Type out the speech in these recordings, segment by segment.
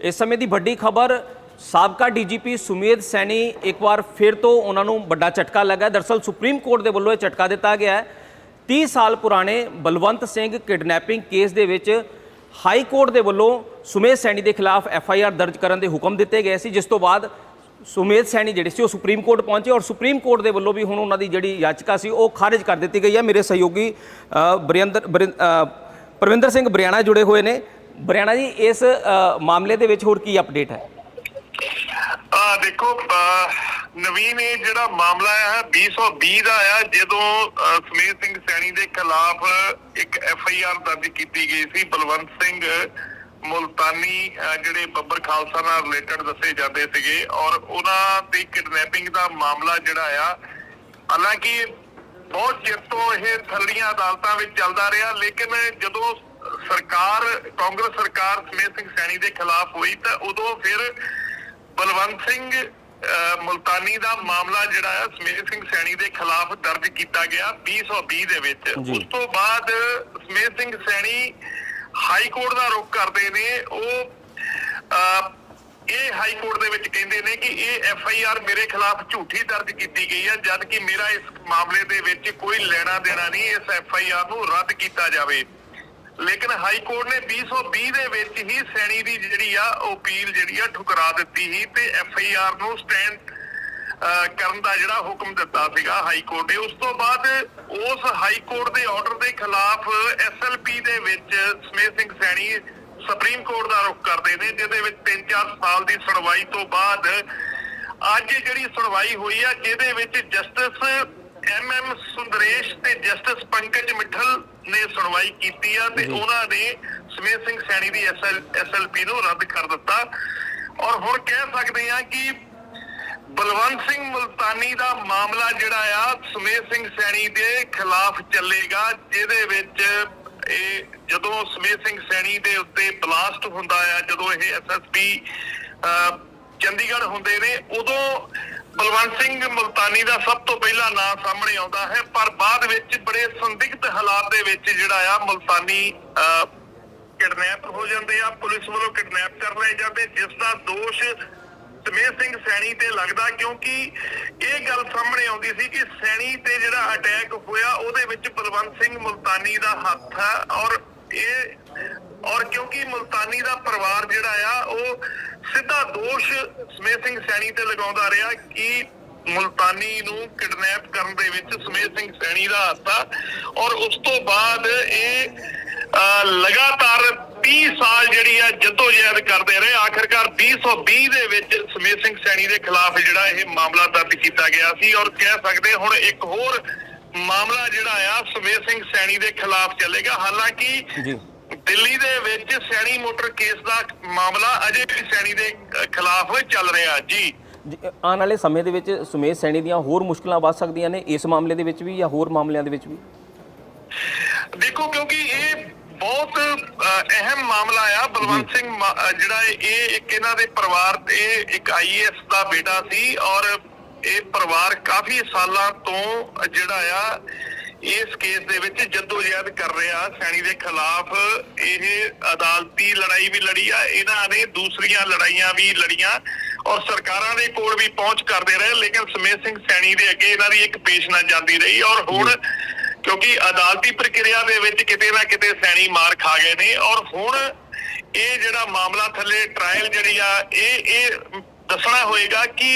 ਇਸ ਸਮੇਂ ਦੀ ਵੱਡੀ ਖਬਰ ਸਾਬਕਾ ਡੀਜੀਪੀ ਸੁਮੇਧ ਸੈਣੀ ਇੱਕ ਵਾਰ ਫਿਰ ਤੋਂ ਉਹਨਾਂ ਨੂੰ ਵੱਡਾ ਝਟਕਾ ਲੱਗਾ। ਦਰਸਲ ਸੁਪਰੀਮ ਕੋਰਟ ਦੇ ਵੱਲੋਂ ਇਹ ਝਟਕਾ ਦਿੱਤਾ ਗਿਆ ਹੈ। 30 ਸਾਲ ਪੁਰਾਣੇ ਬਲਵੰਤ ਸਿੰਘ ਕਿਡਨੈਪਿੰਗ ਕੇਸ ਦੇ ਵਿੱਚ ਹਾਈ ਕੋਰਟ ਦੇ ਵੱਲੋਂ ਸੁਮੇਧ ਸੈਣੀ ਦੇ ਖਿਲਾਫ ਐਫ ਆਈ ਆਰ ਦਰਜ ਕਰਨ ਦੇ ਹੁਕਮ ਦਿੱਤੇ ਗਏ ਸੀ ਜਿਸ ਤੋਂ ਬਾਅਦ ਸੁਮੇਧ ਸੈਣੀ ਜਿਹੜੇ ਸੀ ਉਹ ਸੁਪਰੀਮ ਕੋਰਟ ਪਹੁੰਚੇ ਔਰ ਸੁਪਰੀਮ ਕੋਰਟ ਦੇ ਵੱਲੋਂ ਵੀ ਹੁਣ ਉਹਨਾਂ ਦੀ ਜਿਹੜੀ ਯਾਚਕਾ ਸੀ ਉਹ ਖਾਰਜ ਕਰ ਦਿੱਤੀ ਗਈ ਹੈ। ਮੇਰੇ ਸਹਿਯੋਗੀ ਬਰਿੰਦਰ ਬਰਿੰ- ਅ, ਪਰਵਿੰਦਰ ਸਿੰਘ ਬਰਿਆਣਾ ਜੁੜੇ ਹੋਏ ਨੇ। ਬਰਿਆਣਾ ਜੀ ਇਸ ਮਾਮਲੇ ਦੇ ਵਿੱਚ ਹੋਰ ਕੀ ਅਪਡੇਟ ਹੈ? ਆ ਦੇਖੋ ਨਵੀਨ ਇਹ ਜਿਹੜਾ ਮਾਮਲਾ ਹੈ 2020 ਦਾ ਆ ਜਦੋਂ ਅਹ, ਸਿੰਘ ਸੈਣੀ ਦੇ ਖਿਲਾਫ ਇੱਕ ਐਫ ਆਈ ਆਰ ਦਰਜ ਕੀਤੀ ਗਈ ਸੀ ਬਲਵੰਤ ਸਿੰਘ ਮੁਲਤਾਨੀ ਜਿਹੜੇ ਬੱਬਰ ਖਾਲਸਾ ਨਾਲ ਰਿਲੇਟਡ ਦੱਸੇ ਜਾਂਦੇ ਸੀਗੇ ਔਰ ਉਹਨਾਂ ਦੀ ਕਿਡਨੈਪਿੰਗ ਦਾ ਮਾਮਲਾ ਜਿਹੜਾ ਆ ਹਾਲਾਂਕਿ ਬਹੁਤ ਚਿਰ ਤੋਂ ਇਹ ਥੱਲੀਆਂ ਅਦਾਲਤਾਂ ਵਿੱਚ ਚੱਲਦਾ ਰਿਹਾ ਲੇਕਿਨ ਜਦੋਂ ਸਰਕਾਰ ਕਾਂਗਰਸ ਸਰਕਾਰ ਸਮੇਤ ਸਿੰਘ ਸੈਣੀ ਦੇ ਖਿਲਾਫ ਹੋਈ ਤਾਂ ਉਦੋਂ ਫਿਰ ਬਲਵੰਤ ਸਿੰਘ ਮੁਲਤਾਨੀ ਦਾ ਮਾਮਲਾ ਜਿਹੜਾ ਹੈ ਸਮੇਤ ਸਿੰਘ ਸੈਣੀ ਦੇ ਖਿਲਾਫ ਦਰਜ ਕੀਤਾ ਗਿਆ 2020 ਦੇ ਵਿੱਚ। ਉਸ ਤੋਂ ਬਾਅਦ ਸਮੇਤ ਸਿੰਘ ਸੈਣੀ ਹਾਈ ਕੋਰਟ ਦਾ ਰੁਖ ਕਰਦੇ ਨੇ। ਉਹ ਇਹ ਹਾਈ ਕੋਰਟ ਦੇ ਵਿੱਚ ਕਹਿੰਦੇ ਨੇ ਕਿ ਇਹ ਐਫ ਆਈ ਆਰ ਮੇਰੇ ਖਿਲਾਫ ਝੂਠੀ ਦਰਜ ਕੀਤੀ ਗਈ ਹੈ ਜਦ ਕਿ ਮੇਰਾ ਇਸ ਮਾਮਲੇ ਦੇ ਵਿੱਚ ਕੋਈ ਲੈਣਾ ਦੇਣਾ ਨਹੀਂ ਇਸ ਐਫ ਆਈ ਆਰ ਨੂੰ ਰੱਦ ਕੀਤਾ ਜਾਵੇ। ਲੇਕਿਨ ਹਾਈ ਕੋਰਟ ਨੇ 2020 ਦੇ ਵਿੱਚ ਹੀ ਸੈਣੀ ਦੀ ਜਿਹੜੀ ਆ ਉਹ ਅਪੀਲ ਜਿਹੜੀ ਆ ਠੁਕਰਾ ਦਿੱਤੀ ਸੀ ਤੇ ਐਫ ਆਈ ਆਰ ਨੂੰ ਸਟੈਂਡ ਕਰਨ ਦਾ ਜਿਹੜਾ ਹੁਕਮ ਦਿੱਤਾ ਸੀਗਾ ਹਾਈ ਕੋਰਟ ਨੇ। ਉਸ ਤੋਂ ਬਾਅਦ ਉਸ ਹਾਈ ਕੋਰਟ ਦੇ ਆਰਡਰ ਦੇ ਖਿਲਾਫ ਐਸਐਲਪੀ ਦੇ ਵਿੱਚ ਸਮੇਤ ਸਿੰਘ ਸੈਣੀ ਸੁਪਰੀਮ ਕੋਰਟ ਦਾ ਰੁਖ ਕਰਦੇ ਨੇ, ਜਿਹਦੇ ਵਿੱਚ 3-4 ਸਾਲ ਦੀ ਸੁਣਵਾਈ ਤੋਂ ਬਾਅਦ ਅੱਜ ਜਿਹੜੀ ਸੁਣਵਾਈ ਹੋਈ ਆ, ਜਿਹਦੇ ਵਿੱਚ ਜਸਟਿਸ ਐਮ ਐਮ ਸੁੰਦਰੇਸ਼ ਤੇ ਜਸਟਿਸ ਪੰਕਜ ਮਿੱਠਲ ਨੇ ਸੁਣਵਾਈ ਕੀਤੀ ਆ ਤੇ ਉਹਨਾਂ ਨੇ ਸਮੇਤ ਸਿੰਘ ਸੈਣੀ ਦੀ ਐਸਐਲਪੀ ਨੂੰ ਰੱਦ ਕਰ ਦਿੱਤਾ। ਔਰ ਹੁਣ ਕਹਿ ਸਕਦੇ ਆ ਕਿ ਬਲਵੰਤ ਸਿੰਘ ਮੁਲਤਾਨੀ ਦਾ ਮਾਮਲਾ ਜਿਹੜਾ ਆ ਸਮੇਤ ਸਿੰਘ ਸੈਣੀ ਦੇ ਖਿਲਾਫ ਚੱਲੇਗਾ ਜਿਹਦੇ ਵਿੱਚ ਇਹ ਜਦੋਂ ਸਮੇਤ ਸਿੰਘ ਸੈਣੀ ਦੇ ਉੱਤੇ ਬਲਾਸਟ ਹੁੰਦਾ ਆ ਜਦੋਂ ਇਹ ਐਸਐਸਪੀ ਚੰਡੀਗੜ੍ਹ ਹੁੰਦੇ ਨੇ ਉਦੋਂ ਬਲਵੰਤ ਸਿੰਘ ਮੁਲਤਾਨੀ ਦਾ ਸਭ ਤੋਂ ਪਹਿਲਾ ਨਾਮ ਸਾਹਮਣੇ ਆਉਂਦਾ ਹੈ, ਪਰ ਬਾਅਦ ਵਿੱਚ ਬੜੇ ਸੰਦਿਗਧ ਹਾਲਾਤ ਦੇ ਵਿੱਚ ਜਿਹੜਾ ਆ ਮੁਲਤਾਨੀ ਕਿਡਨੈਪ ਹੋ ਜਾਂਦੇ ਆ, ਪੁਲਿਸ ਵੱਲੋਂ ਕਿਡਨੈਪ ਕਰ ਲਏ ਜਾਂਦੇ, ਜਿਸ ਦਾ ਦੋਸ਼ ਸਮੇਤ ਸਿੰਘ ਸੈਣੀ ਤੇ ਲੱਗਦਾ, ਕਿਉਂਕਿ ਇਹ ਗੱਲ ਸਾਹਮਣੇ ਆਉਂਦੀ ਸੀ ਕਿ ਸੈਣੀ ਤੇ ਜਿਹੜਾ ਅਟੈਕ ਹੋਇਆ, ਉਹਦੇ ਵਿੱਚ ਬਲਵੰਤ ਸਿੰਘ ਮੁਲਤਾਨੀ ਦਾ ਹੱਥ ਹੈ ਔਰ ਇਹ ਔਰ ਕਿਉਂਕਿ ਮੁਲਤਾਨੀ ਦਾ ਪਰਿਵਾਰ ਜਿਹੜਾ ਆ, ਉਹ ਸਿੱਧਾ ਦੋਸ਼ ਸਮੇਤ ਸਿੰਘ ਸੈਣੀ ਤੇ ਲਗਾਉਂਦਾ ਰਿਹਾ ਕਿ ਮੁਲਤਾਨੀ ਨੂੰ ਕਿਡਨੈਪ ਕਰਨ ਦੇ ਵਿੱਚ ਸਮੇਤ ਸਿੰਘ ਸੈਣੀ ਦਾ ਹੱਥ ਆ। ਔਰ ਉਸ ਤੋਂ ਬਾਅਦ ਇਹ ਲਗਾਤਾਰ 30 ਸਾਲ ਜਿਹੜੀ ਆ ਜਦੋਜਹਿਦ ਕਰਦੇ ਰਹੇ। ਆਖਿਰਕਾਰ 2020 ਦੇ ਵਿੱਚ ਸਮੇਤ ਸਿੰਘ ਸੈਣੀ ਦੇ ਖਿਲਾਫ ਜਿਹੜਾ ਇਹ ਮਾਮਲਾ ਦਰਜ ਕੀਤਾ ਗਿਆ ਸੀ। ਔਰ ਕਹਿ ਸਕਦੇ ਹੁਣ ਇੱਕ ਹੋਰ ਮਾਮਲਾ ਜਿਹੜਾ ਆ, ਸਮੇਤ ਸਿੰਘ ਸੈਣੀ ਦੇ ਖਿਲਾਫ ਚੱਲੇਗਾ। ਹਾਲਾਂਕਿ ਦਿੱਲੀ ਦੇ ਵਿੱਚ ਸੈਣੀ ਮੋਟਰ ਕੇਸ ਦਾ ਮਾਮਲਾ ਅਜੇ ਵੀ ਸੈਣੀ ਦੇ ਖਿਲਾਫ ਚੱਲ ਰਿਹਾ ਜੀ। ਆਉਣ ਵਾਲੇ ਸਮੇਂ ਦੇ ਵਿੱਚ ਸੁਮੇਧ ਸੈਣੀ ਦੀਆਂ ਹੋਰ ਮੁਸ਼ਕਲਾਂ ਵੱਧ ਸਕਦੀਆਂ ਨੇ ਇਸ ਮਾਮਲੇ ਦੇ ਵਿੱਚ ਵੀ ਜਾਂ ਹੋਰ ਮਾਮਲਿਆਂ ਦੇ ਵਿੱਚ ਵੀ? ਦੇਖੋ ਕਿਉਂਕਿ ਇਹ ਬਹੁਤ ਅਹ, ਅਹਿਮ ਮਾਮਲਾ ਆ। ਬਲਵੰਤ ਸਿੰਘ ਜਿਹੜਾ ਇਹ ਇੱਕ ਇਹਨਾਂ ਦੇ ਪਰਿਵਾਰ ਤੇ ਇੱਕ ਆਈਏਐਸ ਦਾ ਬੇਟਾ ਸੀ ਔਰ ਇਹ ਪਰਿਵਾਰ ਕਾਫੀ ਸਾਲਾਂ ਤੋਂ ਜਿਹੜਾ ਆ ਇਸ ਕੇਸ ਦੇ ਵਿੱਚ ਜਦੋਜਹਿਦ ਕਰ ਰਿਹਾ ਸੈਣੀ ਦੇ ਖਿਲਾਫ ਇਹ ਅਦਾਲਤੀ ਲੜਾਈ ਵੀ ਲੜੀ ਆ ਇਹਨਾਂ ਨੇ ਦੂਸਰੀਆਂ ਲੜਾਈਆਂ ਵੀ ਲੜੀਆਂ ਔਰ ਸਰਕਾਰਾਂ ਦੇ ਕੋਲ ਵੀ ਪਹੁੰਚ ਕਰਦੇ ਰਹੇ ਲੇਕਿਨ ਸਮੇਤ ਸਿੰਘ ਸੈਣੀ ਦੇ ਅੱਗੇ ਇਹਨਾਂ ਦੀ ਇੱਕ ਪੇਸ਼ਨਾ ਜਾਂਦੀ ਰਹੀ ਔਰ ਹੁਣ ਕਿਉਂਕਿ ਅਦਾਲਤੀ ਪ੍ਰਕਿਰਿਆ ਦੇ ਵਿੱਚ ਕਿਤੇ ਨਾ ਕਿਤੇ ਸੈਣੀ ਮਾਰ ਖਾ ਗਏ ਨੇ ਔਰ ਹੁਣ ਇਹ ਜਿਹੜਾ ਮਾਮਲਾ ਥੱਲੇ ਟ੍ਰਾਇਲ ਜਿਹੜੀ ਆ ਇਹ ਇਹ ਦੱਸਣਾ ਹੋਏਗਾ ਕਿ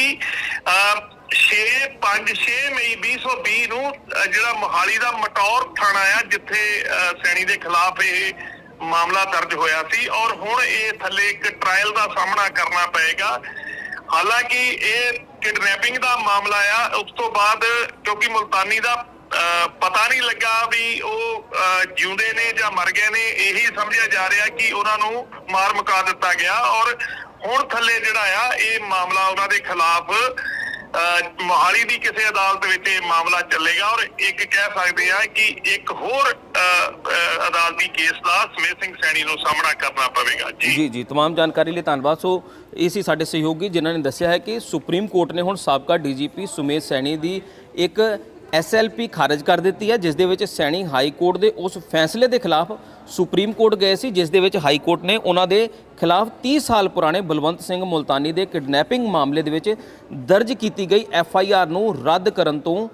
6 5 6 ਮਈ 2020 ਨੂੰ ਜਿਹੜਾ ਮੋਹਾਲੀ ਦਾ ਮਟੌਰ ਥਾਣਾ ਆ ਜਿੱਥੇ ਸੈਣੀ ਦੇ ਖਿਲਾਫ ਇਹ ਮਾਮਲਾ ਦਰਜ ਹੋਇਆ ਸੀ ਔਰ ਹੁਣ ਇਹ ਥੱਲੇ ਇੱਕ ਟ੍ਰਾਇਲ ਦਾ ਸਾਹਮਣਾ ਕਰਨਾ ਪਏਗਾ। ਹਾਲਾਂਕਿ ਇਹ ਕਿਡਨੈਪਿੰਗ ਦਾ ਮਾਮਲਾ ਆ ਉਸ ਤੋਂ ਬਾਅਦ ਕਿਉਂਕਿ ਮੁਲਤਾਨੀ ਦਾ ਅਹ, ਪਤਾ ਨਹੀਂ ਲੱਗਾ ਵੀ ਉਹ ਅਹ, ਜਿਉਂਦੇ ਨੇ ਜਾਂ ਮਰ ਗਏ ਨੇ ਇਹੀ ਸਮਝਿਆ ਜਾ ਰਿਹਾ ਕਿ ਉਹਨਾਂ ਨੂੰ ਮਾਰ ਮੁਕਾ ਦਿੱਤਾ ਗਿਆ। ਔਰ ਹੁਣ ਥੱਲੇ ਜਿਹੜਾ ਆ ਇਹ ਮਾਮਲਾ ਉਹਨਾਂ ਦੇ ਖਿਲਾਫ ਮੋਹਾਲੀ ਦੀ ਕਿਸੇ ਅਦਾਲਤ ਵਿੱਚ ਇਹ ਮਾਮਲਾ ਚੱਲੇਗਾ ਔਰ ਇੱਕ ਕਹਿ ਸਕਦੇ ਆ ਕਿ ਇੱਕ ਹੋਰ ਅਹ, ਅਹ, ਅਦਾਲਤੀ ਕੇਸ ਦਾ ਸਮੇਤ ਸਿੰਘ ਸੈਣੀ ਨੂੰ ਸਾਹਮਣਾ ਕਰਨਾ ਪਵੇਗਾ ਜੀ ਜੀ ਜੀ तमाम ਜਾਣਕਾਰੀ ਲਈ ਧੰਨਵਾਦ ਸੋ ਇਹ ਸੀ ਸਾਡੇ ਸਹਿਯੋਗੀ ਜਿਨ੍ਹਾਂ ਨੇ ਦੱਸਿਆ ਹੈ ਕਿ ਸੁਪਰੀਮ ਕੋਰਟ ਨੇ ਹੁਣ ਸਾਬਕਾ ਡੀਜੀਪੀ ਸੁਮੇਧ ਸੈਣੀ ਦੀ ਇੱਕ ਐਸਐਲਪੀ ਖਾਰਜ ਕਰ ਦਿੱਤੀ ਹੈ ਜਿਸ ਦੇ ਵਿੱਚ ਸੈਣੀ ਹਾਈ ਕੋਰਟ ਦੇ ਉਸ ਫੈਸਲੇ ਦੇ ਖਿਲਾਫ ਸੁਪਰੀਮ ਕੋਰਟ ਗਏ ਸੀ ਜਿਸ ਦੇ ਵਿੱਚ ਹਾਈ ਕੋਰਟ ਨੇ ਉਹਨਾਂ ਦੇ ਖਿਲਾਫ 30 ਸਾਲ ਪੁਰਾਣੇ ਬਲਵੰਤ ਸਿੰਘ ਮੁਲਤਾਨੀ ਦੇ ਕਿਡਨੈਪਿੰਗ ਮਾਮਲੇ ਦੇ ਵਿੱਚ ਦਰਜ ਕੀਤੀ ਗਈ ਐਫਆਈਆਰ ਨੂੰ ਰੱਦ ਕਰਨ ਤੋਂ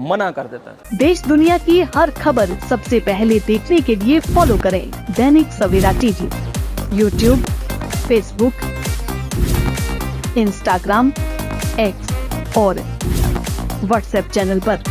मना कर देता है देश दुनिया की हर खबर सबसे पहले देखने के लिए फॉलो करें Dainik Savera TV YouTube Facebook Instagram X और व्हाट्सएप चैनल पर।